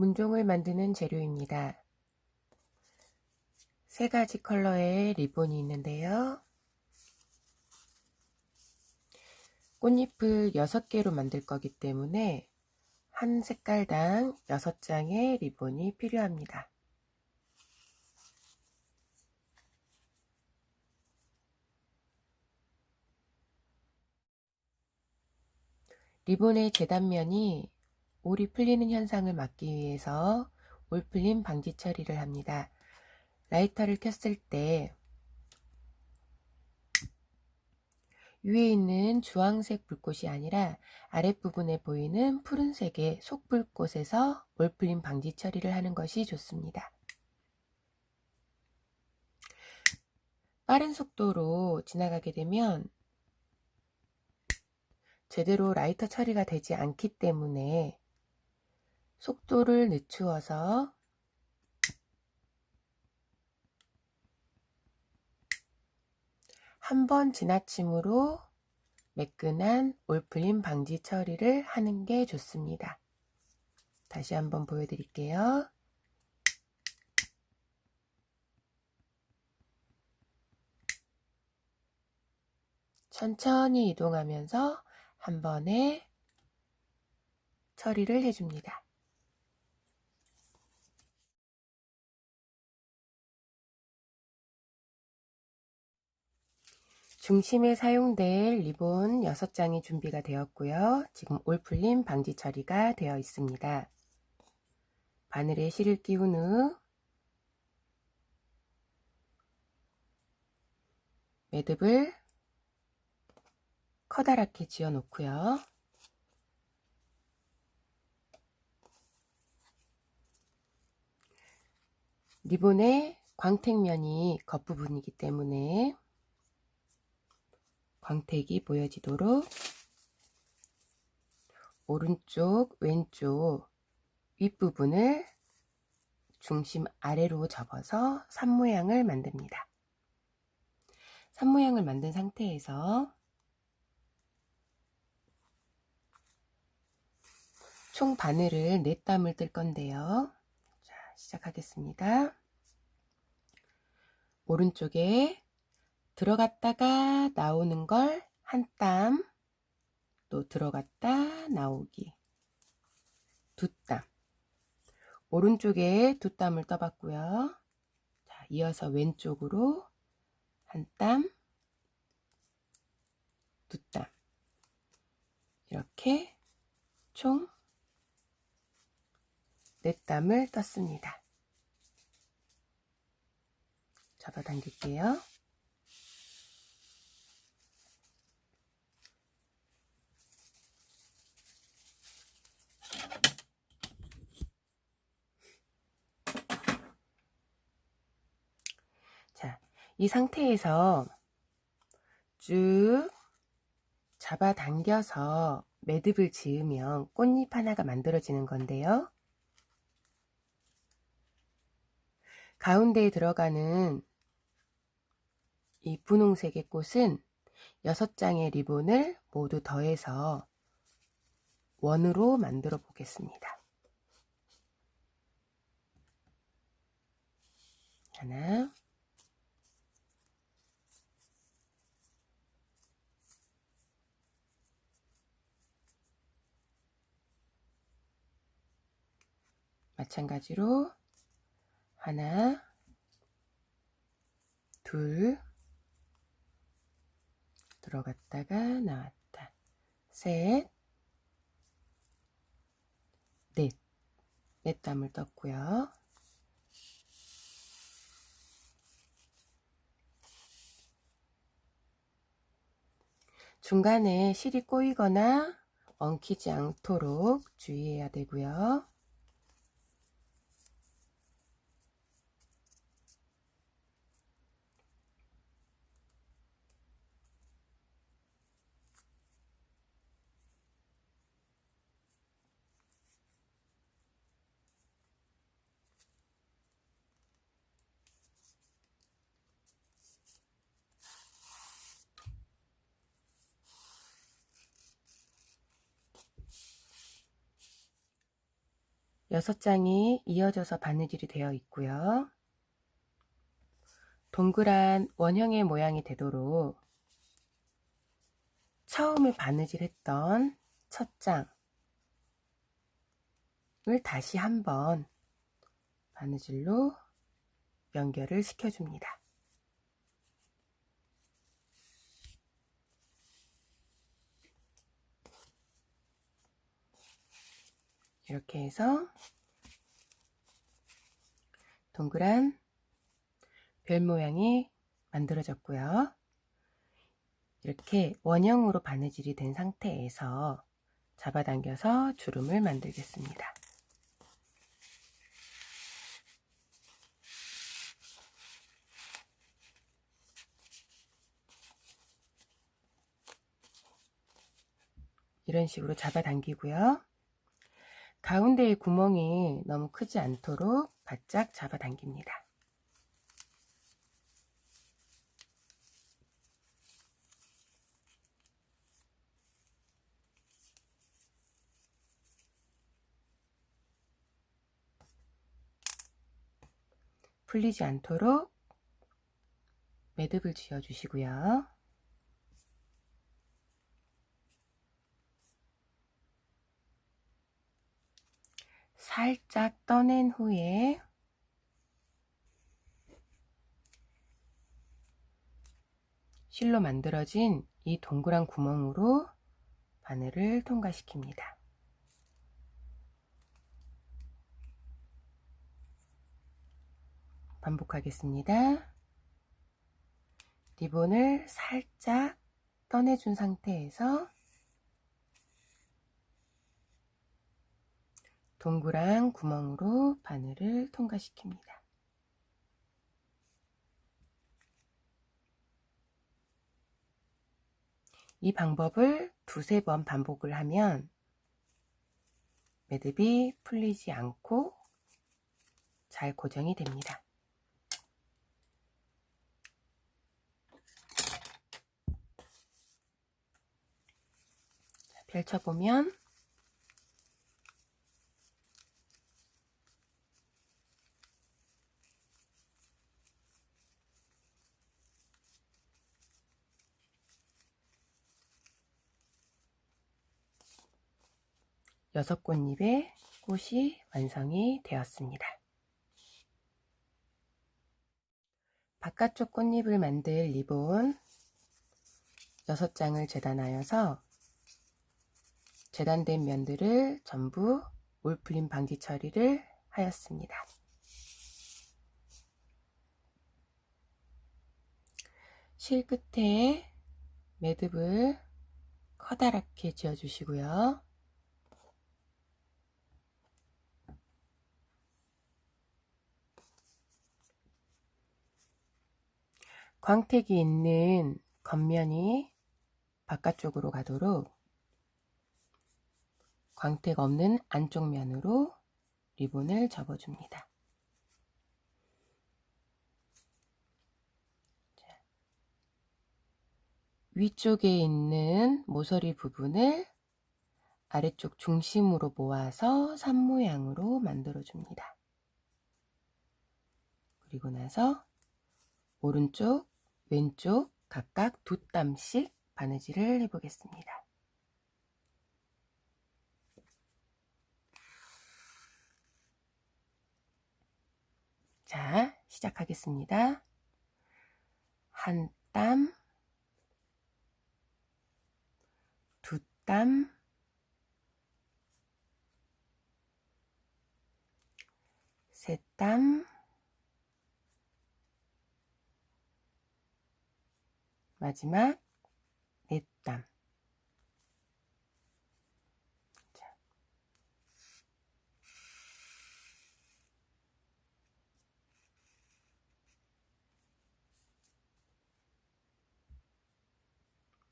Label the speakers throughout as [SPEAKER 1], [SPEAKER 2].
[SPEAKER 1] 문종을 만드는 재료입니다. 세 가지 컬러의 리본이 있는데요. 꽃잎을 6개로 만들 거기 때문에 한 색깔당 6장의 리본이 필요합니다. 리본의 재단면이 올이 풀리는 현상을 막기 위해서 올 풀림 방지 처리를 합니다. 라이터를 켰을 때 위에 있는 주황색 불꽃이 아니라 아랫부분에 보이는 푸른색의 속불꽃에서 올풀림 방지 처리를 하는 것이 좋습니다. 빠른 속도로 지나가게 되면 제대로 라이터 처리가 되지 않기 때문에 속도를 늦추어서 한 번 지나침으로 매끈한 올풀림 방지 처리를 하는 게 좋습니다. 다시 한번 보여드릴게요. 천천히 이동하면서 한 번에 처리를 해줍니다. 중심에 사용될 리본 6장이 준비가 되었고요. 지금 올풀림 방지 처리가 되어 있습니다. 바늘에 실을 끼운 후 매듭을 커다랗게 지어 놓고요. 리본의 광택면이 겉부분이기 때문에 광택이 보여지도록 오른쪽, 왼쪽 윗부분을 중심 아래로 접어서 산 모양을 만듭니다. 산 모양을 만든 상태에서 총 바늘을 4땀을 뜰 건데요. 자, 시작하겠습니다. 오른쪽에 들어갔다가 나오는 걸 한 땀, 또 들어갔다 나오기 두 땀. 오른쪽에 두 땀을 떠봤고요. 자, 이어서 왼쪽으로 한 땀, 두 땀. 이렇게 총 네 땀을 떴습니다. 잡아당길게요. 자, 이 상태에서 쭉 잡아당겨서 매듭을 지으면 꽃잎 하나가 만들어지는 건데요. 가운데에 들어가는 이 분홍색의 꽃은 6장의 리본을 모두 더해서 원으로 만들어 보겠습니다. 하나, 마찬가지로 하나, 둘, 들어갔다가 나왔다. 셋, 넷, 넷 땀을 떴고요. 중간에 실이 꼬이거나 엉키지 않도록 주의해야 되고요. 여섯 장이 이어져서 바느질이 되어 있고요. 동그란 원형의 모양이 되도록 처음에 바느질했던 첫 장을 다시 한번 바느질로 연결을 시켜줍니다. 이렇게 해서 동그란 별 모양이 만들어졌고요. 이렇게 원형으로 바느질이 된 상태에서 잡아당겨서 주름을 만들겠습니다. 이런 식으로 잡아당기고요. 가운데의 구멍이 너무 크지 않도록 바짝 잡아당깁니다. 풀리지 않도록 매듭을 지어 주시고요. 살짝 떠낸 후에 실로 만들어진 이 동그란 구멍으로 바늘을 통과시킵니다. 반복하겠습니다. 리본을 살짝 떠내준 상태에서 동그란 구멍으로 바늘을 통과시킵니다. 이 방법을 두세 번 반복을 하면 매듭이 풀리지 않고 잘 고정이 됩니다. 펼쳐보면 여섯 꽃잎의 꽃이 완성이 되었습니다. 바깥쪽 꽃잎을 만들 리본 6장을 재단하여서 재단된 면들을 전부 올풀림 방지 처리를 하였습니다. 실 끝에 매듭을 커다랗게 지어주시고요. 광택이 있는 겉면이 바깥쪽으로 가도록 광택 없는 안쪽 면으로 리본을 접어줍니다. 위쪽에 있는 모서리 부분을 아래쪽 중심으로 모아서 산 모양으로 만들어 줍니다. 그리고 나서 오른쪽, 왼쪽 각각 두 땀씩 바느질을 해보겠습니다. 자, 시작하겠습니다. 한 땀, 두 땀, 세 땀, 마지막 넷땀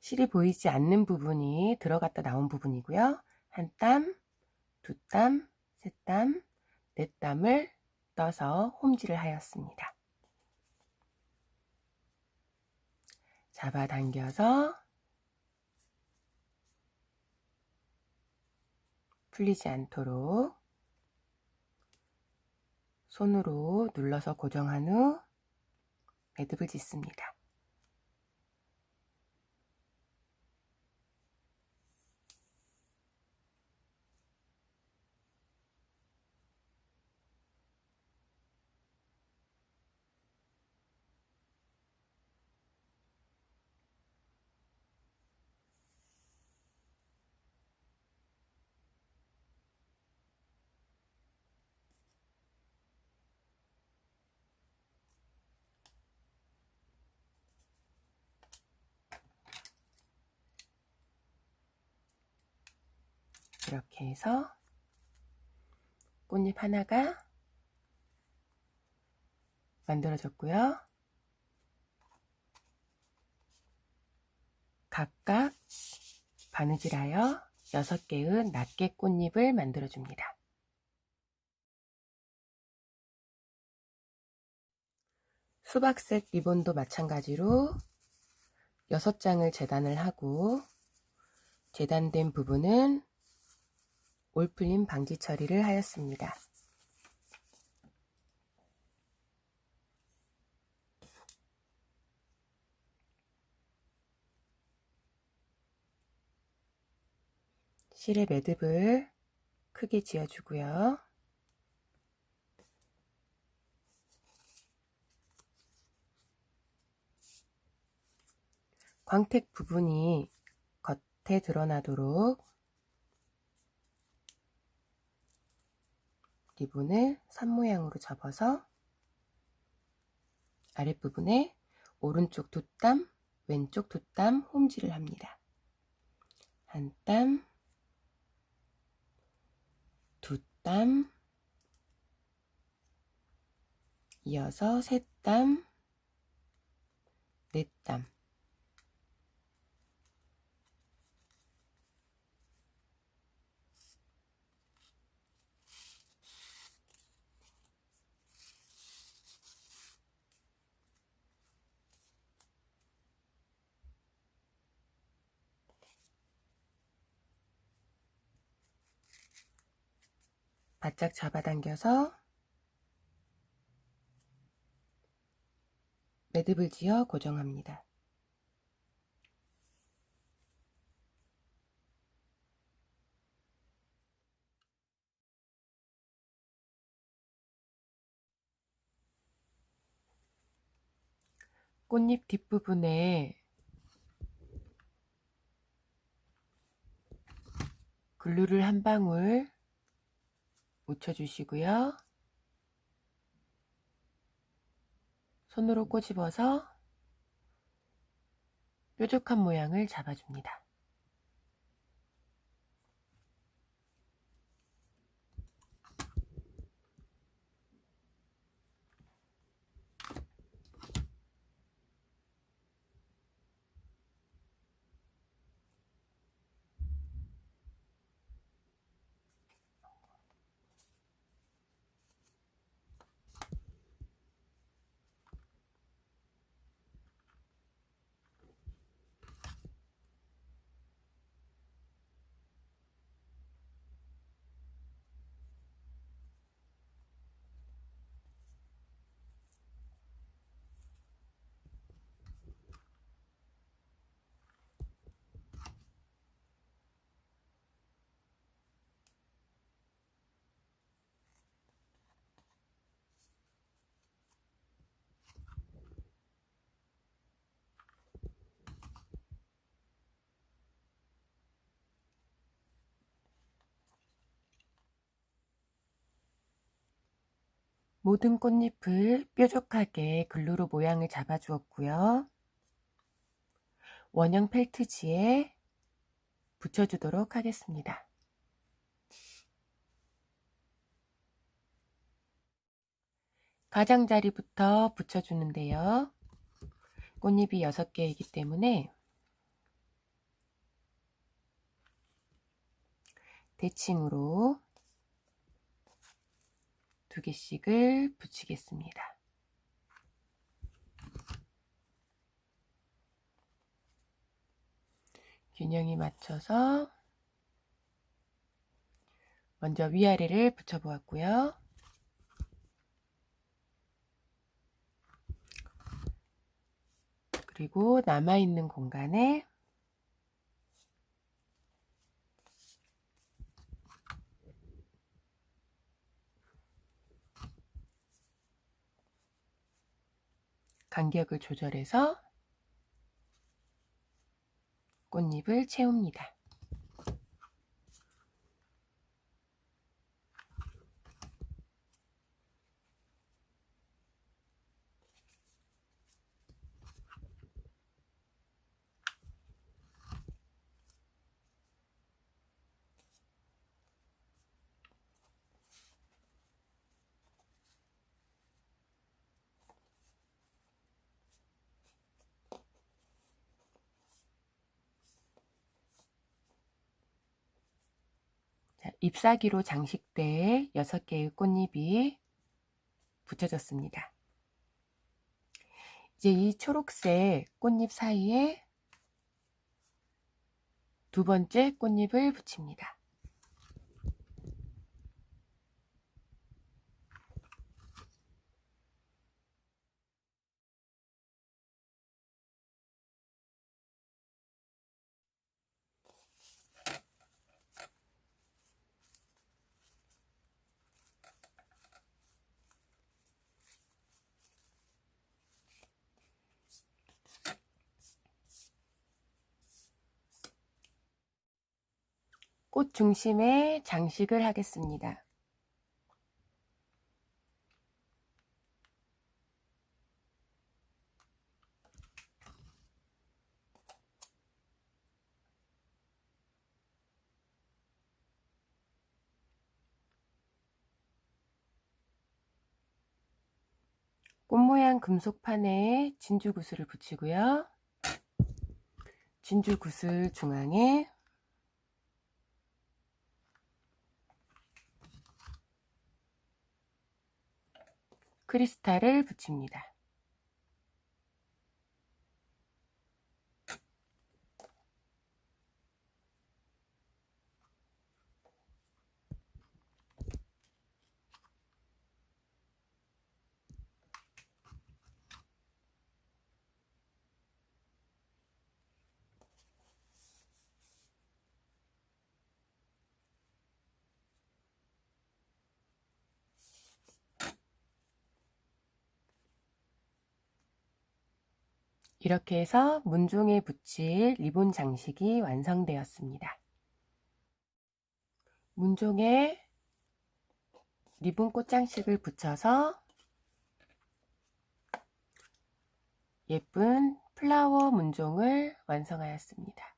[SPEAKER 1] 실이 보이지 않는 부분이 들어갔다 나온 부분이고요. 한 땀, 두 땀, 세 땀, 네 땀을 떠서 홈질을 하였습니다. 잡아당겨서 풀리지 않도록 손으로 눌러서 고정한 후 매듭을 짓습니다. 이렇게 해서 꽃잎 하나가 만들어졌고요. 각각 바느질하여 6개의 낱개 꽃잎을 만들어줍니다. 수박색 리본도 마찬가지로 6장을 재단을 하고 재단된 부분은 올풀림 방지 처리를 하였습니다. 실의 매듭을 크게 지어주고요. 광택 부분이 겉에 드러나도록 리본을 산 모양으로 접어서 아랫부분에 오른쪽 두 땀, 왼쪽 두땀 홈질을 합니다. 한 땀, 두 땀, 이어서 세 땀, 네 땀, 바짝 잡아당겨서 매듭을 지어 고정합니다. 꽃잎 뒷부분에 글루를 한 방울 묻혀주시고요. 손으로 꼬집어서 뾰족한 모양을 잡아줍니다. 모든 꽃잎을 뾰족하게 글루로 모양을 잡아주었고요. 원형 펠트지에 붙여주도록 하겠습니다. 가장자리부터 붙여주는데요. 꽃잎이 6개이기 때문에 대칭으로 두 개씩을 붙이겠습니다. 균형이 맞춰서 먼저 위아래를 붙여보았고요. 그리고 남아있는 공간에 간격을 조절해서 꽃잎을 채웁니다. 잎사귀로 장식돼 6개의 꽃잎이 붙여졌습니다. 이제 이 초록색 꽃잎 사이에 두 번째 꽃잎을 붙입니다. 꽃 중심에 장식을 하겠습니다. 꽃 모양 금속판에 진주 구슬을 붙이고요. 진주 구슬 중앙에 크리스탈을 붙입니다. 이렇게 해서 문종에 붙일 리본 장식이 완성되었습니다. 문종에 리본 꽃장식을 붙여서 예쁜 플라워 문종을 완성하였습니다.